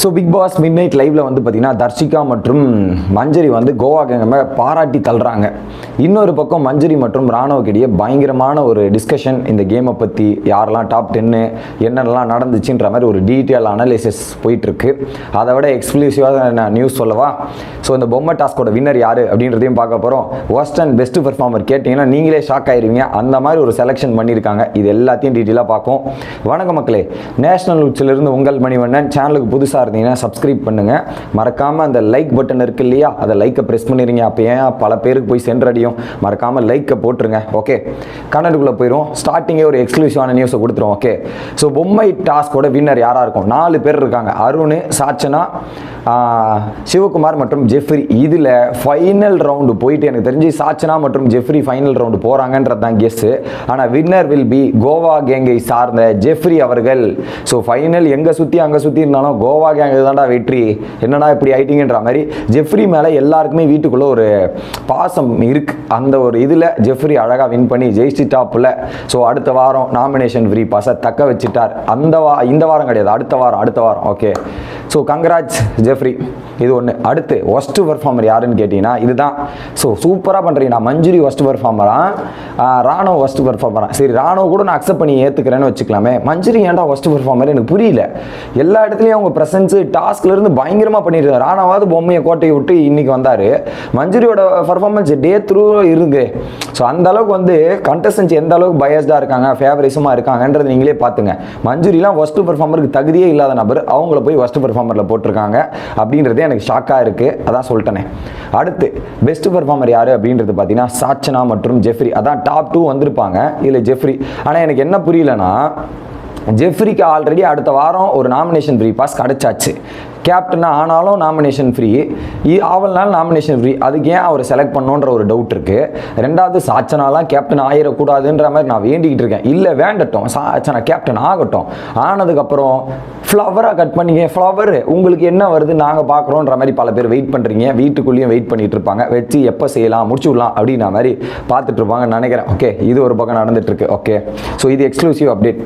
So Bigg Boss midnight லைவ்ல வந்து பார்த்தீங்கன்னா தர்ஷிகா மற்றும் மஞ்சரி வந்து கோவா கேங்கமை பாராட்டி தள்ளுறாங்க. இன்னொரு பக்கம் மஞ்சரி மற்றும் ராணுவக்கிடையே பயங்கரமான ஒரு டிஸ்கஷன் இந்த கேமை பற்றி யாரெல்லாம் டாப் டென்னு என்னென்னலாம் நடந்துச்சுன்ற மாதிரி ஒரு டீட்டெயில் அனலிசிஸ் போயிட்டுருக்கு. அதை விட எக்ஸ்க்ளூசிவாக நான் நியூஸ் சொல்லவா? ஸோ இந்த பொம்மை டாஸ்கோட வின்னர் யார் அப்படின்றதையும் பார்க்க போகிறோம் ஒர்ஸ்ட் அண்ட் பெஸ்ட் பெர்ஃபார்மர் கேட்டிங்கன்னா நீங்களே ஷாக் ஆயிருவீங்க. அந்த மாதிரி ஒரு செலெக்ஷன் பண்ணியிருக்காங்க. இது எல்லாத்தையும் டீட்டெயிலாக பார்ப்போம். வணக்கம் மக்களே. நேஷனல் உச்சிலிருந்து உங்கள் மணிவண்ணன். சேனலுக்கு புதுசாக இருந்தீங்கன்னா சப்ஸ்கிரைப் பண்ணுங்கள் மறக்காமல் அந்த லைக் பட்டன் இருக்கு இல்லையா? அதை லைக்கை ப்ரெஸ் பண்ணிடுங்க அப்போ ஏன் பல பேருக்கு போய் சென்றடையும்? மறக்காமல் லைக்கை போட்டுருங்க ஓகே கன்னடுக்குள்ளே போயிடும் ஸ்டார்டிங்கே ஒரு எக்ஸ்க்ளூசிவான நியூஸை கொடுத்துரும் ஓகே ஸோ பொம்மை டாஸ்கோட வின்னர் யாராக இருக்கும்? நாலு பேர் இருக்காங்க. அருண் சாச்சனா சிவகுமார் மற்றும் ஜெஃப்ரி. இதில் ஃபைனல் ரவுண்டு போயிட்டு எனக்கு தெரிஞ்சு சாச்சனா மற்றும் ஜெஃப்ரி ஃபைனல் ரவுண்டு போகிறாங்கன்றது தான் கெஸ்ஸு ஆனால் வின்னர் வில் பி கோவா கேங்கை சார்ந்த ஜெஃப்ரி அவர்கள். ஸோ ஃபைனல் எங்கே சுற்றி அங்கே சுற்றி இருந்தாலும் கோவா கேங்கு தான்டா வெற்றி. என்னடா இப்படி ஆயிட்டீங்கன்ற மாதிரி ஜெஃப்ரி மேலே எல்லாருக்குமே வீட்டுக்குள்ளே ஒரு பாசம் இருக்கு. அந்த ஒரு இதில் ஜெஃப்ரி அழகாக வின் பண்ணி ஜெயிச்சிட்டாப்புல ஸோ அடுத்த வாரம் நாமினேஷன் ஃப்ரீ பாஸை தக்க வச்சுட்டார். அந்த வா இந்த வாரம் கிடையாது. அடுத்த வாரம் அடுத்த வாரம். Okay so congrats Jeffrey. இது ஒன்று அடுத்து ஒஸ்ட் பர்ஃபார்மர் யாருன்னு கேட்டிங்கன்னா இதுதான். ஸோ சூப்பராக பண்ணுறீங்க நான் மஞ்சுரி ஒஸ்ட் பர்ஃபார்மரா ராணுவ ஒஸ்ட் பர்ஃபார்மரா சரி ராணுவ கூட நான் அக்செப்ட் பண்ணி ஏற்றுக்கிறேன்னு வச்சுக்கலாமே. மஞ்சுரி ஏன்டா ஒஸ்ட் பர்ஃபார்மர் எனக்கு புரியல. எல்லா இடத்துலையும் அவங்க ப்ரெசன்ஸு டாஸ்க்லேருந்து பயங்கரமாக பண்ணியிருக்காரு ராணாவது பொம்மையை கோட்டையை விட்டு இன்னைக்கு வந்தார். மஞ்சுரியோட பர்ஃபார்மன்ஸ் டே த்ரூ இருக்கு ஸோ அந்த அளவுக்கு வந்து கண்டஸ்டன்ஸ் எந்த அளவுக்கு பயஸ்டாக இருக்காங்க ஃபேவரிசமாக இருக்காங்கன்றது நீங்களே பார்த்துங்க மஞ்சுரிலாம் ஒஸ்ட் பர்ஃபார்மருக்கு தகுதியே இல்லாத நபர். அவங்கள போய் ஒஸ்ட் பர்ஃபார்மரில் போட்டிருக்காங்க. அப்படின்றதே எனக்கு ஷாக்காக இருக்குது அதான் சொல்லிட்டேனே. அடுத்து பெஸ்ட் பர்ஃபார்மர் யார் அப்படின்றது பார்த்தீங்கன்னா சாச்சனா மற்றும் ஜெஃப்ரி. அதான் டாப் டூ வந்திருப்பாங்க. இல்லை ஜெஃப்ரி. ஆனால் எனக்கு என்ன புரியலன்னா ஜெஃப்ரிக்கு ஆல்ரெடி அடுத்த வாரம் ஒரு நாமினேஷன் ஃப்ரீ பாஸ் கிடச்சாச்சு. கேப்டன் ஆனாலும் நாமினேஷன் ஃப்ரீ ஆவல்னாலும் நாமினேஷன் ஃப்ரீ அதுக்கு ஏன் அவர் செலக்ட் பண்ணோன்ற ஒரு டவுட் இருக்குது ரெண்டாவது சாச்சனாலாம் கேப்டன் ஆயிடக்கூடாதுன்ற மாதிரி நான் வேண்டிக்கிட்டு இருக்கேன். இல்லை வேண்டட்டும். சாச்சனா கேப்டன் ஆகட்டும். ஆனதுக்கப்புறம் ஃப்ளவராக கட் பண்ணிங்க. ஃப்ளவர் உங்களுக்கு என்ன வருது? நாங்கள் பார்க்குறோன்ற மாதிரி பல பேர் வெயிட் பண்ணுறீங்க வீட்டுக்குள்ளேயும் வெயிட் பண்ணிட்டு இருப்பாங்க. வச்சு எப்போ செய்யலாம்? முடிச்சு விடலாம் அப்படின்ற மாதிரி பார்த்துட்டு இருப்பாங்கன்னு நினைக்கிறேன். ஓகே இது ஒரு பக்கம் நடந்துட்டுருக்கு ஓகே ஸோ இது எக்ஸ்க்ளூசிவ் அப்டேட்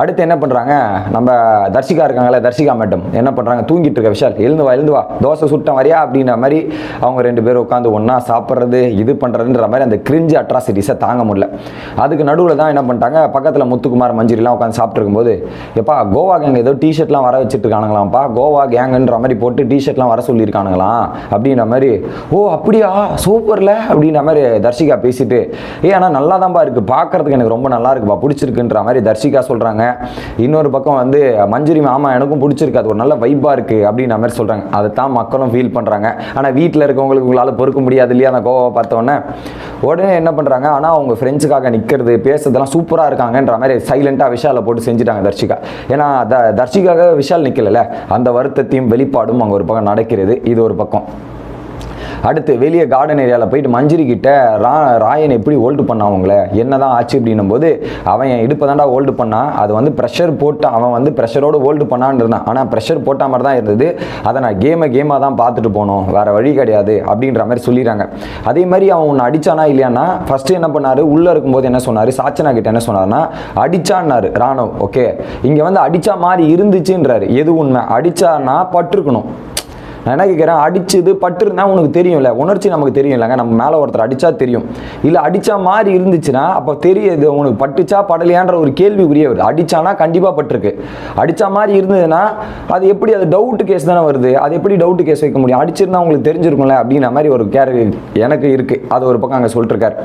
அடுத்து என்ன பண்ணுறாங்க நம்ம தர்ஷிகா இருக்காங்களே தர்ஷிகா மேடம் என்ன பண்ணுறாங்க தூங்கிட்டு இருக்க விஷால் எழுந்து வா எழுந்து வா. தோசை சுட்டம் வரியா அப்படின்ற மாதிரி அவங்க ரெண்டு பேரும் உட்காந்து ஒன்றா சாப்பிட்றது இது பண்ணுறதுன்ற மாதிரி அந்த கிரிஞ்சு அட்ராசிட்டிஸை தாங்க முடியல. அதுக்கு நடுவில் தான் என்ன பண்ணிட்டாங்க? பக்கத்தில் முத்துக்குமார் மஞ்சிரிலாம் உட்காந்து சாப்பிட்ருக்கும்போது எப்பா கோவா கேங் ஏதோ டிஷர்ட்லாம் வர வச்சுட்டு இருக்கானுங்களாம்ப்பா கோவா கேங்குன்ற மாதிரி போட்டு டிஷர்ட்லாம் வர சொல்லியிருக்கானுங்களாம். அப்படின்ற மாதிரி ஓ அப்படியா? சூப்பரில்? அப்படின்ற மாதிரி தர்ஷிகா பேசிட்டு ஏ ஆனால் நல்லா தான்ப்பா இருக்குது பார்க்கறதுக்கு எனக்கு ரொம்ப நல்லா இருக்குப்பா பிடிச்சிருக்குன்ற மாதிரி தர்ஷிகா சொல்கிறாங்க இன்னொரு பக்கம் வந்து மஞ்சுரி மாமா எனக்கும் பிடிச்சிருக்கு. அது ஒரு நல்ல வைப்பாக இருக்குது அப்படின்ற மாதிரி சொல்கிறாங்க அதை தான் மக்களும் ஃபீல் பண்ணுறாங்க ஆனால் வீட்டில் இருக்கவங்களுக்கு உங்களால் பொறுக்க முடியாது இல்லையா? அந்த கோவாவை பார்த்தோன்னே உடனே என்ன பண்ணுறாங்க ஆனால் அவங்க ஃப்ரெண்ட்ஸுக்காக நிற்கிறது பேசுறதெல்லாம் சூப்பராக இருக்காங்கன்ற மாதிரி சைலண்ட்டாக விஷாலை போட்டு செஞ்சுட்டாங்க தர்ஷிகா. ஏன்னா த தர்ஷிகாக விஷால் நிற்கல அந்த வருத்தத்தையும் வெளிப்பாடும் அங்கே ஒரு பக்கம் நடக்கிறது. இது ஒரு பக்கம். அடுத்து வெளியே கார்டன் ஏரியாவில் போயிட்டு மஞ்சிரி கிட்ட ரா ராயன் எப்படி ஹோல்டு பண்ணான் அவங்கள? என்னதான் ஆச்சு அப்படின்னும் போது அவன் என் இடுப்பை தாண்டா ஹோல்டு பண்ணான் அது வந்து ப்ரெஷர் போட்டு அவன் வந்து ப்ரெஷரோடு ஹோல்டு பண்ணான்னு இருந்தான். ஆனால் ப்ரெஷர் போட்ட மாதிரி தான் இருந்தது. அதை நான் கேமை கேமாக தான் பார்த்துட்டு போனோம். வேறு வழி கிடையாது அப்படின்ற மாதிரி சொல்லிடுறாங்க. அதே மாதிரி அவன் உன்னை அடிச்சானா இல்லையானா ஃபஸ்ட்டு என்ன பண்ணாரு? உள்ளே இருக்கும்போது என்ன சொன்னார்? சாச்சனா கிட்ட என்ன சொன்னார்னா அடிச்சான்னாரு ராணுவ ஓகே இங்கே வந்து அடித்தா மாதிரி இருந்துச்சுன்றாரு. எது உண்மை? அடிச்சானா பட்டிருக்கணும். நான் என்ன கேட்குறேன்? அடிச்சது பட்டுருந்தா உனக்கு தெரியும்ல. உணர்ச்சி நமக்கு தெரியும் இல்லைங்க நம்ம மேலே ஒருத்தர் அடித்தா தெரியும். இல்லை அடித்தா மாதிரி இருந்துச்சுன்னா அப்போ தெரியுது உனக்கு பட்டுச்சா படலையான்ற ஒரு கேள்விக்குரிய வருது. அடித்தானா கண்டிப்பாக பட்டிருக்கு. அடித்தா மாதிரி இருந்ததுன்னா அது எப்படி அது டவுட்டு கேஸ் தானே வருது. அது எப்படி டவுட்டு கேஸ் வைக்க முடியும்? அடிச்சிருந்தா உங்களுக்கு தெரிஞ்சிருக்கும்ல அப்படின்ற மாதிரி ஒரு கேர் எனக்கு இருக்குது அது ஒரு பக்கம் அங்கே சொல்லிட்டுருக்காரு.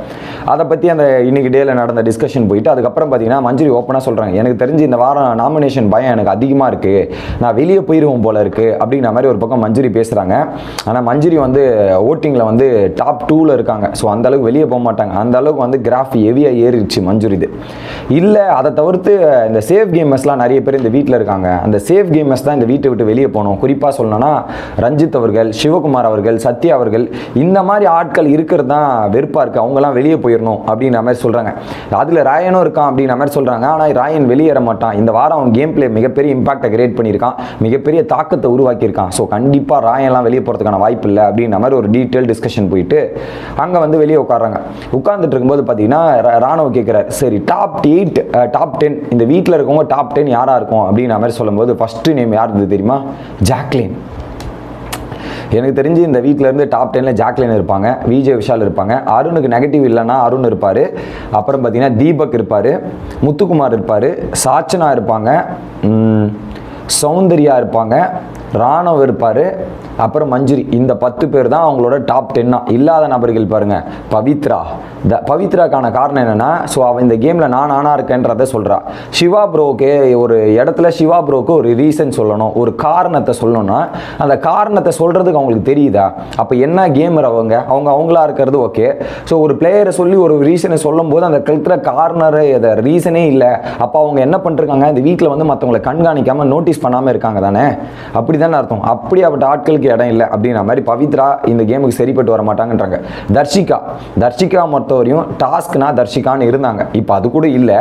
அதை பற்றி அந்த இன்னைக்கு டேல நடந்த டிஸ்கஷன் போயிட்டு அதுக்கப்புறம் பார்த்தீங்கன்னா மஞ்சுரி ஓப்பனாக சொல்கிறாங்க எனக்கு தெரிஞ்சு இந்த வாரம் நாமினேஷன் பயம் எனக்கு அதிகமாக இருக்குது நான் வெளியே போயிடுவோம் போல இருக்குது அப்படிங்கிற மாதிரி ஒரு பக்கம் மஞ்சுரி பேசுகிறாங்க ஆனால் மஞ்சுரி வந்து ஓட்டிங்கில் வந்து டாப் டூவில் இருக்காங்க. ஸோ அந்த அளவுக்கு வெளியே போக மாட்டாங்க. அந்த அளவுக்கு வந்து கிராஃப் ஹெவியாக ஏறிடுச்சு மஞ்சுரி இது. இல்லை அதை தவிர்த்து இந்த சேஃப் கேமர்ஸ்லாம் நிறைய பேர் இந்த வீட்டில் இருக்காங்க. அந்த சேஃப் கேமர்ஸ் தான் இந்த வீட்டை விட்டு வெளியே போகணும். குறிப்பாக சொல்லணும்னா ரஞ்சித் அவர்கள் சிவகுமார் அவர்கள் சத்யா அவர்கள் இந்த மாதிரி ஆட்கள் இருக்கிறது தான் வெறுப்பாக இருக்குது அவங்கெல்லாம் வெளியே போயிடணும் அப்படின்ற மாதிரி சொல்கிறாங்க அதில் ராயனும் இருக்கான் அப்படின்ற மாதிரி சொல்கிறாங்க ஆனால் ராயன் வெளியேற மாட்டான். இந்த வாரம் அவன் கேம் பிளே மிகப்பெரிய இம்பாக்டை கிரியேட் பண்ணியிருக்கான். மிகப்பெரிய தாக்கத்தை உருவாக்கியிருக்கான். ஸோ கண்டிப்பாக கண்டிப்பாக ராயெல்லாம் வெளியே போகிறதுக்கான வாய்ப்பு இல்லை அப்படின்ற மாதிரி ஒரு டீட்டெயில் டிஸ்கஷன் போயிட்டு அங்கே வந்து வெளியே உட்காடுறாங்க உட்காந்துட்டு இருக்கும்போது பார்த்தீங்கன்னா ரா- ராணுவ கேட்குறாரு சரி டாப் எயிட் டாப் டென் இந்த வீட்டில் இருக்கவங்க டாப் டென் யாராக இருக்கும் அப்படின்ற மாதிரி சொல்லும்போது ஃபஸ்ட்டு நேம் யார் இருந்தது தெரியுமா? ஜாக்லின். எனக்கு தெரிஞ்சு இந்த வீட்டிலேருந்து இருந்து டாப் டெனில் ஜாக்லின் இருப்பாங்க. விஜய் விஷால் இருப்பாங்க. அருணுக்கு நெகட்டிவ் இல்லைன்னா அருண் இருப்பார். அப்புறம் பார்த்தீங்கன்னா தீபக் இருப்பார். முத்துக்குமார் இருப்பார். சாச்சனா இருப்பாங்க. சௌந்தர்யா இருப்பாங்க. ராணுவம் இருப்பார். அப்புறம் மஞ்சுரி. இந்த பத்து பேர் தான் அவங்களோட டாப் டென்னா இல்லாத நபர்கள் பாருங்கள் பவித்ரா. த பவித்ராக்கான காரணம் என்னென்னா ஸோ அவள் இந்த கேமில் நான் ஆனா இருக்கேன்றதை சொல்கிறா சிவா ப்ரோக்கு ஒரு இடத்துல சிவா ப்ரோக்கு ஒரு ரீசன் சொல்லணும். ஒரு காரணத்தை சொல்லணும்னா அந்த காரணத்தை சொல்கிறதுக்கு அவங்களுக்கு தெரியுதா? அப்போ என்ன கேமர் அவங்க? அவங்க அவங்களா இருக்கிறது ஓகே ஸோ ஒரு பிளேயரை சொல்லி ஒரு ரீசனை சொல்லும் போது அந்த கழுத்துல கார்னர் இதை ரீசனே இல்லை. அப்போ அவங்க என்ன பண்ணிருக்காங்க? இந்த வீட்டில் வந்து மற்றவங்களை கண்காணிக்காமல் நோட்டீஸ் பண்ணாமல் இருக்காங்க தானே? அப்படி தானே அர்த்தம். அப்படியாப்பட்ட ஆட்களுக்கு இடம் இல்லை அப்படின்ற மாதிரி பவித்ரா இந்த கேமுக்கு சரிப்பட்டு வர மாட்டாங்கன்றாங்க. தர்ஷிகா. தர்ஷிகா பொறுத்தவரையும் டாஸ்க்னா தர்ஷிகான்னு இருந்தாங்க. இப்போ அது கூட இல்லை.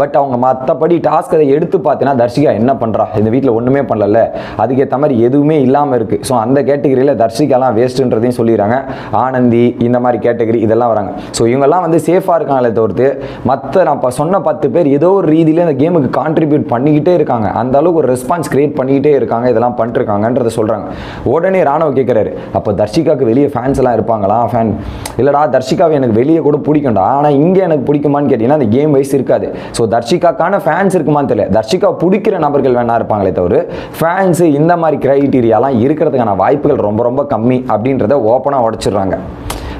பட் அவங்க மற்றபடி டாஸ்க் அதை எடுத்து பார்த்தீங்கன்னா தர்ஷிகா என்ன பண்ணுறா இந்த வீட்டில் ஒன்றுமே பண்ணல அதுக்கேற்ற மாதிரி எதுவுமே இல்லாமல் இருக்குது ஸோ அந்த கேட்டகரியில் தர்ஷிகாலாம் வேஸ்ட்டுன்றதையும் சொல்லிடுறாங்க. ஆனந்தி இந்த மாதிரி கேட்டகரி இதெல்லாம் வராங்க. ஸோ இவங்கெல்லாம் வந்து சேஃபாக இருக்காங்களே தவிர்த்து மற்ற நான் இப்போ சொன்ன பத்து பேர் ஏதோ ஒரு ரீதியில் இந்த கேமுக்கு கான்ட்ரிபியூட் பண்ணிக்கிட்டே இருக்காங்க. அந்த அளவுக்கு ஒரு ரெஸ்பான்ஸ் கிரியேட் பண்ணிக்கிட்டே இருக்காங்க. இதெல்லாம் பண்ணிருக்காங்கன்றதை சொல்கிறாங்க உடனே ராணுவ கேட்குறாரு அப்போ தர்ஷிகாவுக்கு வெளியே ஃபேன்ஸ் எல்லாம் இருப்பாங்களா ஃபேன் இல்லைடா தர்ஷிகாவை எனக்கு வெளியே கூட பிடிக்கும்டா ஆனால் இங்கே எனக்கு பிடிக்குமான்னு கேட்டிங்கன்னா அந்த கேம் வைஸ் இருக்காது. ஸோ தர்ஷிகாக்கான ஃபேன்ஸ் இருக்குமான்னு தெரியல. தர்ஷிகா பிடிக்கிற நபர்கள் வேணா இருப்பாங்களே தவிர ஃபேன்ஸு இந்த மாதிரி க்ரைட்டீரியாலாம் இருக்கிறதுக்கான வாய்ப்புகள் ரொம்ப ரொம்ப கம்மி அப்படின்றத ஓப்பனாக உடச்சிடுறாங்க.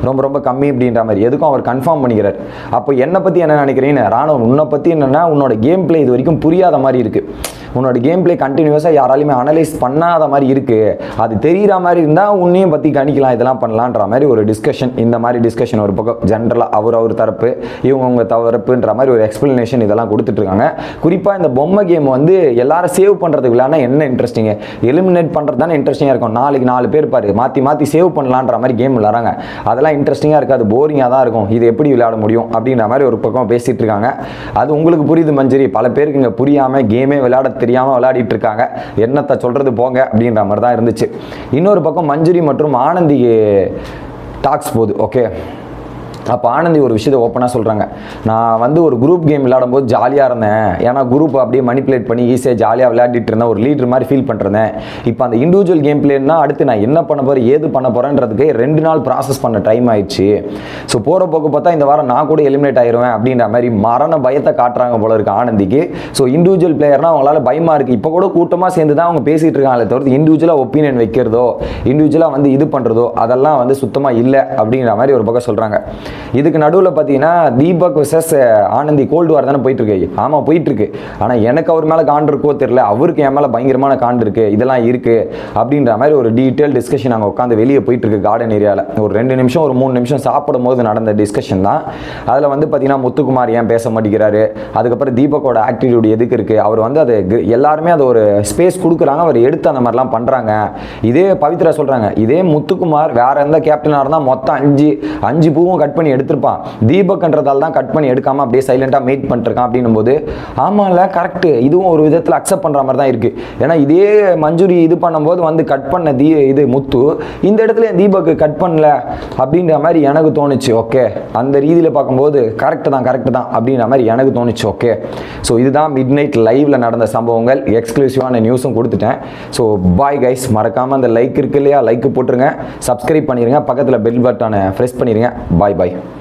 ரொம்ப ரொம்ப கம்மி அப்படின்ற மாதிரி. எதுக்கும் அவர் கன்ஃபார்ம் பண்ணிக்கிறார். அப்போ என்னை பற்றி என்ன நினைக்கிறீன்னு ராணுவம் உன்னை பற்றி என்னென்னா உன்னோட கேம் பிளே இது வரைக்கும் புரியாத மாதிரி இருக்குது உன்னோட கேம் பிளே கண்டினியூஸாக யாராலையுமே அனலைஸ் பண்ணாத மாதிரி இருக்குது அது தெரிகிற மாதிரி இருந்தால் உன்னையும் பற்றி கணிக்கலாம் இதெல்லாம் பண்ணலான்ற மாதிரி ஒரு டிஸ்கஷன் இந்த மாதிரி டிஸ்கஷன் ஒரு பக்கம் ஜென்ரலாக அவர் அவர் தரப்பு இவங்க உங்க தரப்புன்ற மாதிரி ஒரு எக்ஸ்பிளனேஷன் இதெல்லாம் கொடுத்துட்ருக்காங்க. குறிப்பாக இந்த பொம்மை கேம் வந்து எல்லாரும் சேவ் பண்ணுறதுக்கு விளையாட என்ன இன்ட்ரெஸ்டிங்கு எலிமினேட் பண்ணுறது தானே இன்ட்ரெஸ்டிங்காக இருக்கும். நாளைக்கு நாலு பேர் பாரு மாற்றி மாற்றி சேவ் பண்ணலான்ற மாதிரி கேம் விளாட்றாங்க அதெல்லாம் இன்ட்ரெஸ்டிங்காக இருக்காது போரிங்காக தான் இருக்கும். இது எப்படி விளையாட முடியும் அப்படின்ற மாதிரி ஒரு பக்கம் பேசிகிட்டு இருக்காங்க அது உங்களுக்கு புரியுது மஞ்சரி பல பேருக்கு இங்கே புரியாமல் கேமே விளையாட தெரியாமல் விளையாடிட்டு இருக்காங்க என்னத்தை சொல்கிறது போங்க அப்படின்ற மாதிரி தான் இருந்துச்சு. இன்னொரு பக்கம் மஞ்சுரி மற்றும் ஆனந்தி டாக்ஸ் போகுது ஓகே அப்போ ஆனந்தி ஒரு விஷயத்தை ஓப்பனாக சொல்கிறாங்க நான் வந்து ஒரு குரூப் கேம் விளையாடும்போது ஜாலியாக இருந்தேன். ஏன்னா குரூப் அப்படியே மணிப்புலேட் பண்ணி ஈஸியாக ஜாலியாக விளையாடிட்டு இருந்தேன். ஒரு லீடர் மாதிரி ஃபீல் பண்ணுறேன் இப்போ அந்த இண்டிவிஜுவல் கேம் பிளேன்னா அடுத்து நான் என்ன பண்ண போகிறேன் ஏது பண்ண போகிறேன்றதுக்கு ரெண்டு நாள் ப்ராசஸ் பண்ண டைம் ஆயிடுச்சு. ஸோ போகிற போக்கு பார்த்தா இந்த வாரம் நான் கூட எலிமினேட் ஆயிடுவேன் அப்படின்ற மாதிரி மரண பயத்தை காட்டுறாங்க போல இருக்கு ஆனந்திக்கு. ஸோ இண்டிவிஜுவல் பிளேயர்னா அவங்களால பயமாக இருக்குது இப்போ கூட கூட்டமாக சேர்ந்து தான் அவங்க பேசிகிட்டு இருக்காங்களே தவிர்த்து இண்டிவிஜுவலாக ஒப்பீனியன் வைக்கிறதோ இண்டிவிஜுவலாக வந்து இது பண்ணுறதோ அதெல்லாம் வந்து சுத்தமாக இல்லை அப்படின்ற மாதிரி ஒரு பக்கம் சொல்கிறாங்க இதுக்கு நடுவில் பார்த்தீங்கன்னா Deepak versus Ananthi cold war தானே போயிட்டுருக்கு. ஆமாம் போயிட்டுருக்கு. ஆனால் எனக்கு அவர் மேலே காண்டு இருக்கோ தெரில அவருக்கு என் மேலே பயங்கரமான காண்டு இருக்குது இதெல்லாம் இருக்குது அப்படின்ற மாதிரி ஒரு டீட்டெயில் டிஸ்கஷன் நாங்கள் உட்காந்து வெளியே போயிட்டுருக்கு கார்டன் ஏரியாவில் ஒரு ரெண்டு நிமிஷம் ஒரு மூணு நிமிஷம் சாப்பிடும் போது நடந்த டிஸ்கஷன் தான். அதில் வந்து பார்த்தீங்கன்னா முத்துக்குமார் ஏன் பேச மாட்டேங்கிறாரு? அதுக்கப்புறம் தீபக்கோட ஆக்டிடியூட் எதுக்கு இருக்குது அவர் வந்து அது எல்லாருமே அது ஒரு ஸ்பேஸ் கொடுக்குறாங்க. அவர் எடுத்து அந்த மாதிரிலாம் பண்ணுறாங்க இதே பவித்ரா சொல்கிறாங்க இதே முத்துக்குமார் வேற எந்த கேப்டனாக இருந்தால் மொத்தம் அஞ்சு அஞ்சு பூவும் கட் பண்ணி எடுத்திருப்பான். தீபக்ன்றதால தான் கட் பண்ணி எடுக்காம அப்படியே சைலண்டாக மீட் பண்ணிருக்கான் அப்படின்னும் போது ஆமாம்ல கரெக்டு இதுவும் ஒரு விதத்தில் அக்செப்ட் பண்ணுற மாதிரி தான் இருக்குது ஏன்னா இதே மஞ்சுரி இது பண்ணும்போது வந்து கட் பண்ண தீ இது முத்து இந்த இடத்துல தீபக்கு கட் பண்ணல? அப்படின்ற மாதிரி எனக்கு தோணுச்சு ஓகே அந்த ரீதியில் பார்க்கும்போது கரெக்ட் தான் கரெக்டு தான் அப்படின்ற மாதிரி எனக்கு தோணுச்சு ஓகே ஸோ இதுதான் மிட் நைட் லைவில் நடந்த சம்பவங்கள். எக்ஸ்க்ளூசிவான நியூஸும் கொடுத்துட்டேன். ஸோ பாய் கைஸ் மறக்காமல் அந்த லைக் இருக்கு இல்லையா? லைக் போட்டுருங்க. சப்ஸ்கிரைப் பண்ணிடுங்க பக்கத்தில் பெல் பட்டனை ப்ரெஸ் பண்ணிடுங்க பாய் பாய் way.